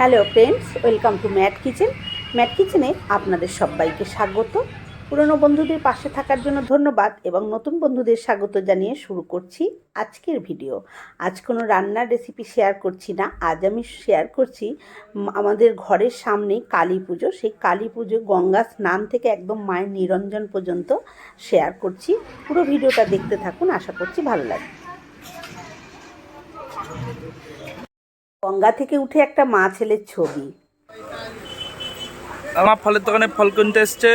Hello friends, welcome to Matt kitchen. Matt কিচেনে আপনাদের সবাইকে স্বাগত। পুরনো বন্ধুদের পাশে থাকার জন্য ধন্যবাদ এবং নতুন বন্ধুদের স্বাগত জানিয়ে শুরু করছি আজকের ভিডিও। আজ কোনো রান্নার রেসিপি শেয়ার করছি না। আজ আমি শেয়ার করছি আমাদের ঘরের সামনে কালী পুজো। সেই কালী পুজো গঙ্গা স্নান থেকে একদম মায়ের নিরঞ্জন পর্যন্ত শেয়ার করছি। পুরো ভিডিওটা দেখতে থাকুন। আশা করছি ভালো লাগবে। গঙ্গা থেকে উঠে একটা মা ছেলের ছবি। আমার ফলের দোকানে ফল কিনতে এসছে।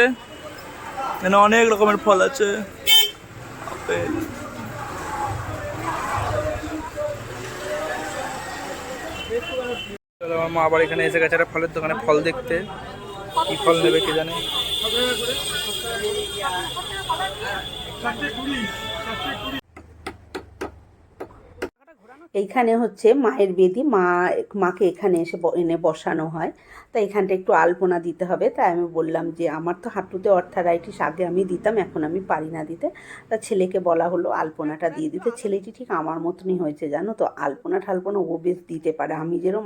এখানে অনেক রকমের ফল আছে। আপেল আমার মা আবার এখানে এসে গেছে একটা ফলের দোকানে ফল দেখতে। কি ফল নেবে কে জানে? এইখানে হচ্ছে মায়ের বেদি, মা, মাকে এখানে এসে এনে বসানো হয়। তা এখানটা একটু আলপনা দিতে হবে, তাই আমি বললাম যে আমার তো হাঁটুতে অর্থারাইটিস আগে আমি দিতাম, এখন আমি পারি না দিতে। তা ছেলেকে বলা হলো আলপনাটা দিয়ে দিতে। ছেলেটি ঠিক আমার মতনই হয়েছে, জানো তো? আলপনা ঠালপনা ও বেশ দিতে পারে। আমি যেরকম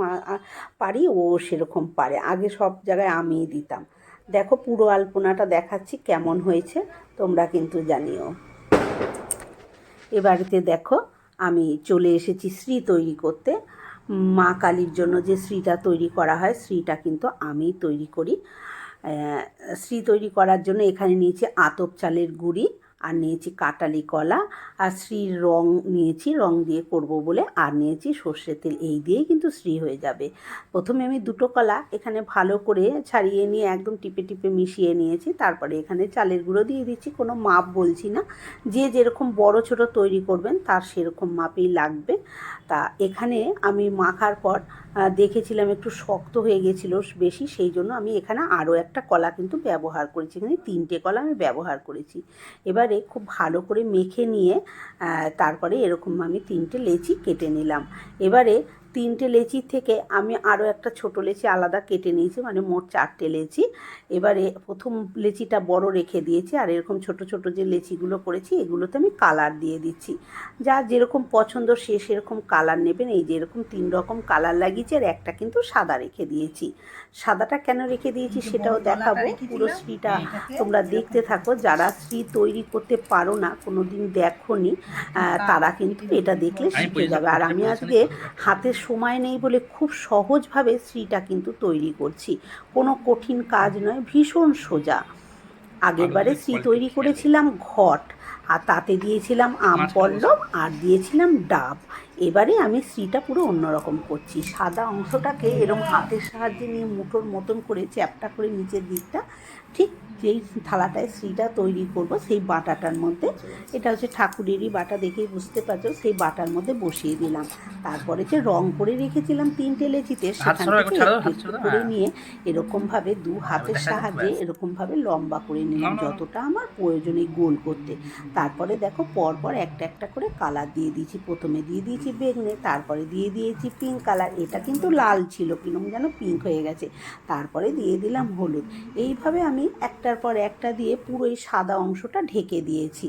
পারি, ও সেরকম পারে। আগে সব জায়গায় আমিই দিতাম। দেখো পুরো আলপনাটা দেখাচ্ছি, কেমন হয়েছে, তোমরা কিন্তু জানিও। এ বাড়িতে দেখো আমি চলে এসেছি শ্রী তৈরি করতে। মা কালীর জন্য যে শ্রীটা তৈরি করা হয় শ্রীটা কিন্তু আমি তৈরি করি। শ্রী তৈরি করার জন্য এখানে নিয়েছি আতপ চালের গুঁড়ি। আর নিয়েছি কাটালি কলা, আর শ্রীর রং নিয়েছি, রং দিয়ে করব বলে আর নিয়েছি সর্ষে তেল। এই দিয়েই কিন্তু শ্রী হয়ে যাবে। প্রথমে আমি দুটো কলা এখানে ভালো করে ছাড়িয়ে নিয়ে একদম টিপে টিপে মিশিয়ে নিয়েছি। তারপরে এখানে চালের গুঁড়ো দিয়ে দিচ্ছি, কোনো মাপ বলছি না। যে যেরকম বড় ছোট তৈরি করবেন তার সেরকম মাপেই লাগবে। তা এখানে আমি মাখার পর দেখেছিলাম একটু শক্ত হয়ে গেছিল বেশি, সেই জন্য আমি এখানে আরও একটা কলা কিন্তু ব্যবহার করেছি। এখানে তিনটে কলা আমি ব্যবহার করেছি। এবারে খুব ভালো করে মেখে নিয়ে তারপরে এরকম আমি তিনটে লেচি কেটে নিলাম। এবারে তিনটে লেচির থেকে আমি আরও একটা ছোট লেচি আলাদা কেটে নিয়েছি মানে মোট চারটে লেচি। এবারে প্রথম লেচিটা বড় রেখে দিয়েছি আর এরকম ছোট ছোট যে লেচিগুলো করেছি এগুলোতে আমি কালার দিয়ে দিচ্ছি। যা যেরকম পছন্দ সে সেরকম কালার নেবেন এই যে এরকম তিন রকম কালার লাগিয়েছি আর একটা কিন্তু সাদা রেখে দিয়েছি। সাদাটা কেন রেখে দিয়েছি সেটাও দেখাবো। পুরো শ্রীটা তোমরা দেখতে থাকো যারা শ্রী তৈরি করতে পারো না কোনো দিন আহ, তারা কিন্তু এটা দেখলে শিখে যাবে। আর আমি আজকে হাতে সময় নেই বলে খুব সহজভাবে শ্রীটা কিন্তু তৈরি করছি। কোনো কঠিন কাজ নয় ভীষণ সোজা। আগের বারে শ্রী তৈরি করেছিলাম ঘট আর তাতে দিয়েছিলাম আম পল্লব আর দিয়েছিলাম ডাব। এবারে আমি শ্রীটা পুরো অন্যরকম করছি। সাদা অংশটাকে এরম হাতের সাহায্যে নিয়ে মুঠোর মতন করে চ্যাপটা করে নিচের দিকটা ঠিক যেই থালাটায় শ্রীটা তৈরি করব সেই বাটাটার মধ্যে এটা হচ্ছে ঠাকুরেরই বাটা দেখেই বুঝতে পারছ সেই বাটার মধ্যে বসিয়ে দিলাম। তারপরে যে রং করে রেখেছিলাম তিনটে লেচিতে সেখান থেকে একটু একটু করে। নিয়ে এরকমভাবে দু হাতের সাহায্যে এরকমভাবে লম্বা করে নিলাম। যতটা আমার প্রয়োজন এই গোল করতে। তারপরে দেখো পরপর একটা একটা করে কালার দিয়ে দিয়েছি। প্রথমে দিয়ে দিয়েছি বেগনে তারপরে দিয়ে দিয়েছি পিঙ্ক কালার এটা কিন্তু লাল ছিল কিরম যেন পিঙ্ক হয়ে গেছে। তারপরে দিয়ে দিলাম হলুদ। এইভাবে আমি একটার পর একটা দিয়ে পুরো এই সাদা অংশটা ঢেকে দিয়েছি।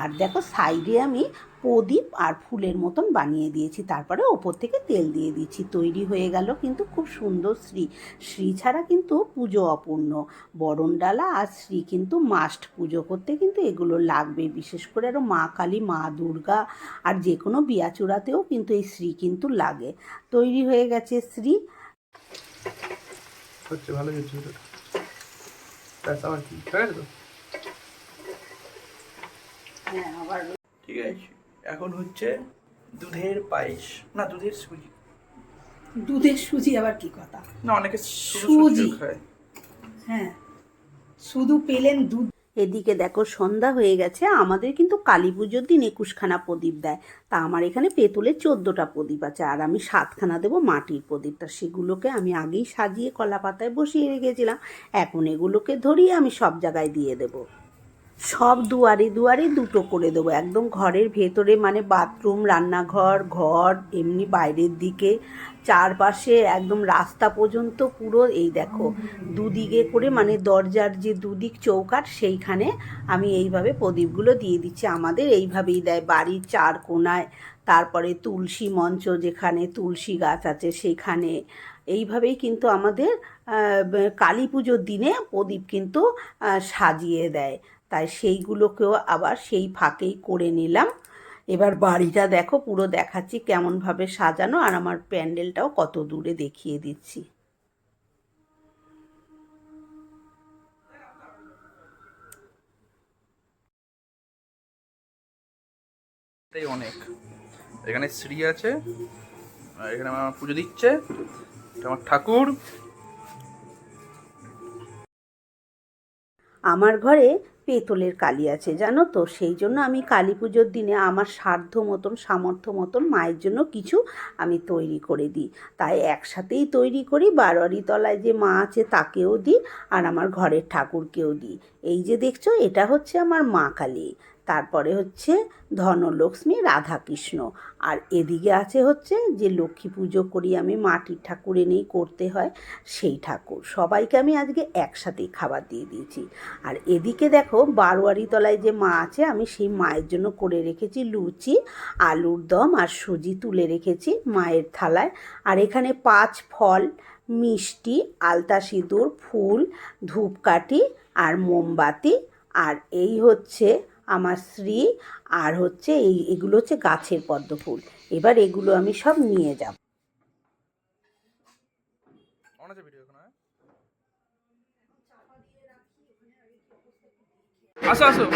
আর দেখো সাইডে আমি প্রদীপ আর ফুলের মতন বানিয়ে দিয়েছি। তারপরে ওপর থেকে তেল দিয়ে দিচ্ছি। তৈরি হয়ে গেল কিন্তু খুব সুন্দর শ্রী। শ্রী ছাড়া কিন্তু পুজো অপূর্ণ। বরণডালা আর শ্রী কিন্তু মাস্ট পুজো। করতে কিন্তু এগুলো লাগবে। বিশেষ করে আরও মা কালী, মা দুর্গা আর যে কোনো বিয়াচূড়াতেও কিন্তু এই শ্রী কিন্তু লাগে। তৈরি হয়ে গেছে শ্রী। ভালো ব্যাস আবার কি ঠিক আছে তো হ্যাঁ আবার ঠিক আছে এখন হচ্ছে দুধের পায়েস। না দুধের সুজি। দুধের সুজি আবার কি কথা? না অনেকে। সুজি। খায়। হ্যাঁ। শুধু পেলেন দুধ এদিকে দেখো সন্ধ্যা হয়ে গেছে, আমাদের কিন্তু কালী পুজোর দিন একুশখানা প্রদীপ দেয়। তা আমার এখানে পেতলের চোদ্দোটা প্রদীপ আছে, আর আমি সাতখানা দেবো মাটির প্রদীপ। তা সেগুলোকে আমি আগেই সাজিয়ে কলা পাতায় বসিয়ে রেখেছিলাম, এখন এগুলোকে ধরিয়ে আমি সব জায়গায় দিয়ে দেবো। সব দুয়ারে দুয়ারে দুটো করে দেবো, একদম ঘরের ভেতরে মানে বাথরুম, রান্নাঘর, ঘর, এমনি বাইরের দিকে। চারপাশে একদম রাস্তা পর্যন্ত পুরো এই দেখো, দুদিকে করে মানে দরজার যে দুদিক চৌকাট সেইখানে আমি এইভাবে প্রদীপগুলো দিয়ে দিচ্ছি। আমাদের এইভাবেই দেয়, বাড়ির চার কোনায়, তারপরে তুলসী মঞ্চ যেখানে তুলসী গাছ আছে সেখানে। এইভাবেই কিন্তু আমাদের কালী পুজোর দিনে প্রদীপ কিন্তু সাজিয়ে দেয়। তাই সেইগুলোকেও আবার সেই ফাঁকেই করে নিলাম। এবার বাড়িটা দেখো পুরো দেখাচ্ছি কেমনভাবে সাজানো আর আমার প্যান্ডেলটাও কত দূরে দেখিয়ে দিচ্ছি। অনেক। এখানে শ্রী আছে আর এখানে আমার পুজো দিচ্ছে আমার ঠাকুর। আমার ঘরে পেতলের কালী আছে, জানো তো? সেই জন্য আমি কালী পুজোর দিনে আমার সাধ্য মতন, সামর্থ্য মতন মায়ের জন্য কিছু আমি তৈরি করে দিই। তাই একসাথেই তৈরি করি বারোয়ারি তলায় যে মা আছে তাকেও দিই আর আমার ঘরের ঠাকুরকেও দিই। এই যে দেখছ, এটা হচ্ছে আমার মা কালী। তারপরে হচ্ছে ধনলক্ষ্মী রাধাকৃষ্ণ। আর এদিকে আছে হচ্ছে যে লক্ষ্মী পুজো করি আমি, মাটির ঠাকুর এনেই করতে হয় সেই ঠাকুর। সবাইকে আমি আজকে একসাথেই খাবার দিয়ে দিয়েছি। আর এদিকে দেখো বারোয়ারি তলায় যে মা আছে, আমি সেই মায়ের জন্য করে রেখেছি লুচি, আলুর দম আর সুজি তুলে রেখেছি মায়ের থালায়। আর এখানে পাঁচ ফল, মিষ্টি, আলতা সিঁদুর, ফুল, ধূপকাঠি আর মোমবাতি। আর এই হচ্ছে আমার শ্রী আর হচ্ছে এই, এগুলো হচ্ছে গাছের পদ্ম ফুল। এবার এগুলো আমি সব নিয়ে যাব। হ্যাঁ? আসো আসো।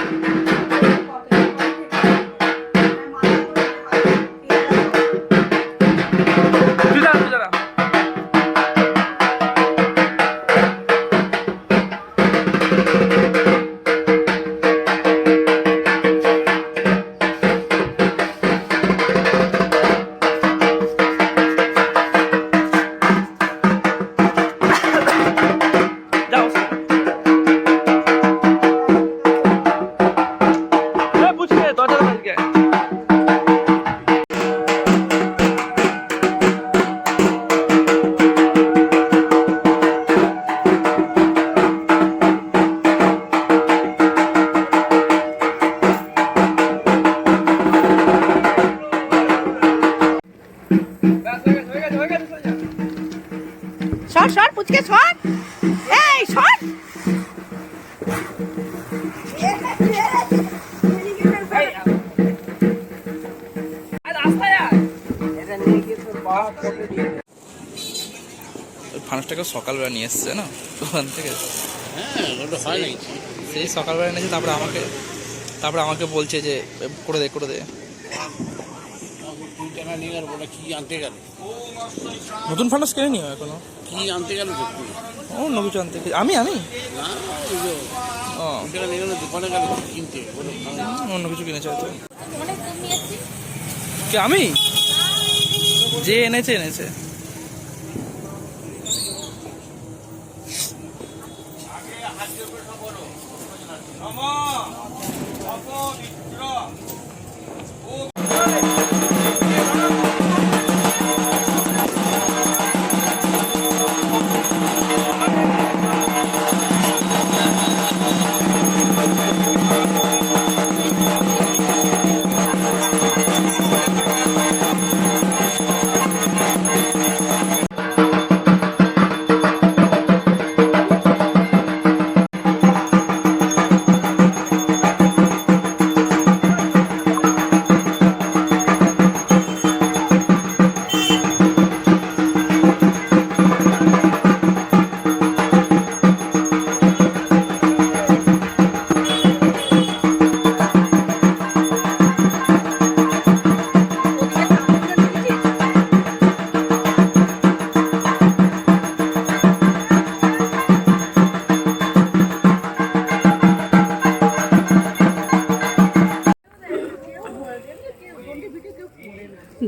ফানুসটাকে সকালবেলা নিয়ে এসছে না? ওখান থেকে। হ্যাঁ হয় সেই সকালবেলা এনেছে তারপরে আমাকে তারপরে আমাকে বলছে যে করে দে করে দে। নতুন ফানুস কিনে নিও এখনও? কি আনতে গেল? অন্য কিছু আনতে আমি আমি ও। দোকানে অন্য কিছু কিনেছে হয়তো। কি আমি? যে এনেছে এনেছে।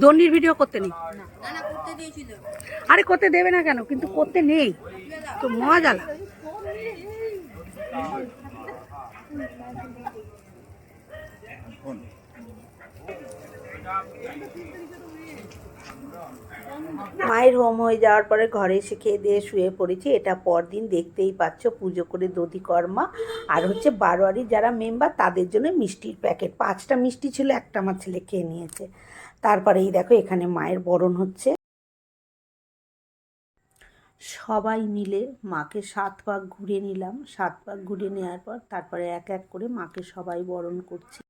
দন্ডির ভিডিও করতে নেই? আরে করতে দেবে না কেন? কিন্তু করতে নেই। তো মজা লাগে মায়ের হোম হয়ে যাওয়ার পরে ঘরে এসে খেয়ে দিয়ে শুয়ে পড়েছি। এটা পরদিন দেখতেই পাচ্ছ পুজো করে দধিকর্মা। আর হচ্ছে বারোয়ারি যারা মেম্বার তাদের জন্য মিষ্টির প্যাকেট পাঁচটা মিষ্টি ছিল একটা আমার ছেলে খেয়ে নিয়েছে। তারপরে এই দেখো এখানে মায়ের বরণ হচ্ছে। সবাই মিলে মাকে সাত পাক ঘুরে নিলাম। সাত পাক ঘুরে নেওয়ার পর তারপরে এক এক করে মাকে সবাই বরণ করছি।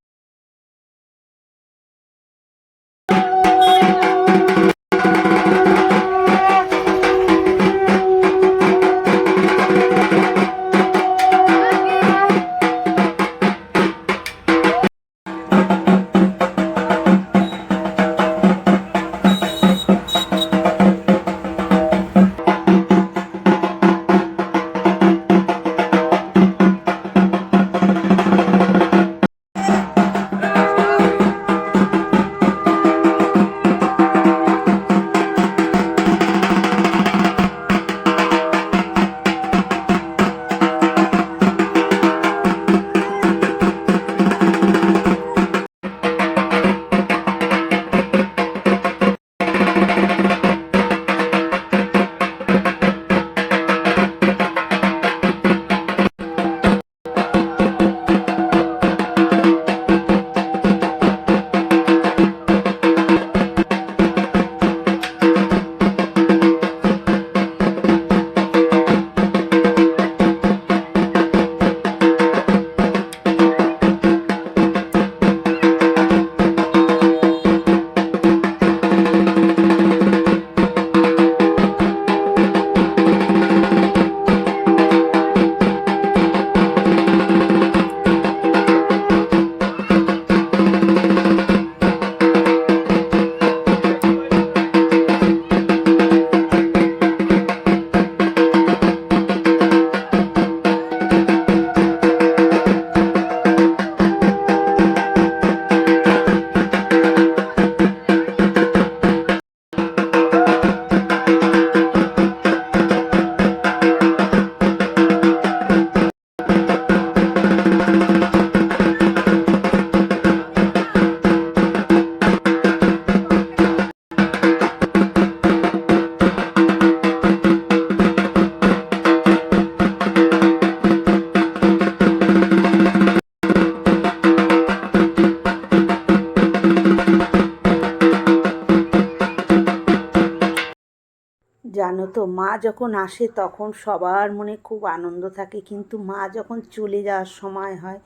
যখন আসে তখন সবার মনে খুব আনন্দ থাকে। কিন্তু মা যখন চলে যাওয়ার সময় হয়,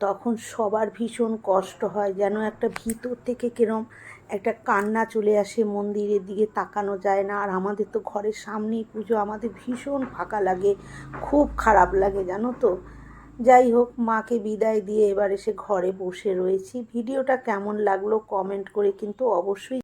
তখন সবার ভীষণ কষ্ট হয়। যেন একটা ভিতর থেকে কিরম একটা কান্না চলে আসে, মন্দিরের দিকে তাকানো যায় না। আর আমাদের তো ঘরের সামনেই পুজো, আমাদের ভীষণ ফাঁকা লাগে, খুব খারাপ লাগে, জানো তো? যাই হোক, মাকে বিদায় দিয়ে এবার এসে ঘরে বসে রয়েছি। ভিডিওটা কেমন লাগল কমেন্ট করে কিন্তু অবশ্যই